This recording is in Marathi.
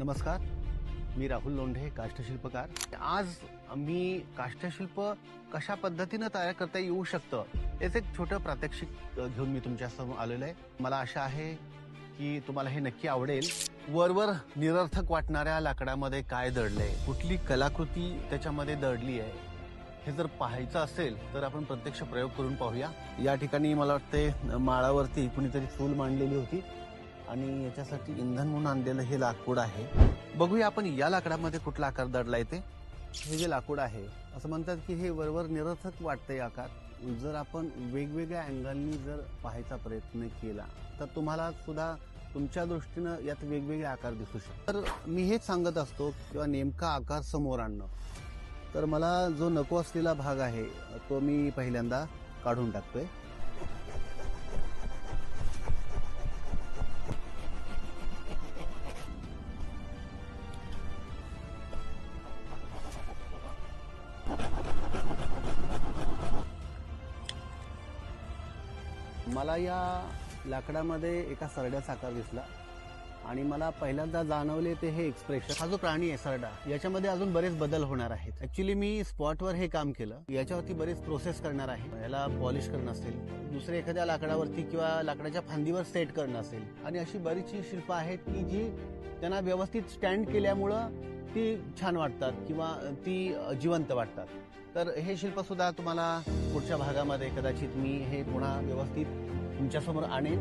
नमस्कार मी राहुल लोंढे काष्ठशिल्पकार. आज मी काष्ठशिल्प कशा पद्धतीनं तयार करता येऊ शकतं याचं एक छोटं प्रात्यक्षिक घेऊन मी तुमच्यासमोर आलेलो आहे. मला आशा आहे की तुम्हाला हे नक्की आवडेल. वरवर निरर्थक वाटणाऱ्या लाकडामध्ये काय दडलंय? कुठली कलाकृती त्याच्यामध्ये दडली आहे? हे जर पाहायचं असेल तर आपण प्रत्यक्ष प्रयोग करून पाहूया. या ठिकाणी मला वाटते माळावरती कुणीतरी चूल मांडलेली होती. आणि याच्यासाठी इंधन म्हणून आणलेलं हे लाकूड आहे. बघूया आपण या लाकडामध्ये कुठला आकार दडलाय ते. हे जे लाकूड आहे असं म्हणतात की हे वरवर निरर्थक वाटतंय आकार. जर आपण वेगवेगळ्या अँगलनी जर पाहायचा प्रयत्न केला तर तुम्हाला सुद्धा तुमच्या दृष्टीनं यात वेगवेगळे आकार दिसू शकतात. तर मी हेच सांगत असतो किंवा नेमका आकार समोर आणणं. तर मला जो नको असलेला भाग आहे तो मी पहिल्यांदा काढून टाकतोय. मला या लाकडामध्ये एका सरड्याचा आकार दिसला. आणि मला पहिल्यांदा जाणवले ते हे एक्सप्रेशन हा जो प्राणी आहे सरडा याच्यामध्ये अजून बरेच बदल होणार आहेत. ऍक्च्युली मी स्पॉटवर हे काम केलं. याच्यावरती बरेच प्रोसेस करणार आहे. याला पॉलिश करणं असेल दुसऱ्या एखाद्या लाकडावरती किंवा लाकडाच्या फांदीवर सेट करणं असेल. आणि अशी बरीचशी शिल्प आहेत की जी त्यांना व्यवस्थित स्टँड केल्यामुळं ती छान वाटतात किंवा ती जिवंत वाटतात. तर हे शिल्प सुद्धा तुम्हाला पुढच्या भागामध्ये कदाचित मी हे पुन्हा व्यवस्थित तुमच्यासमोर आणेन.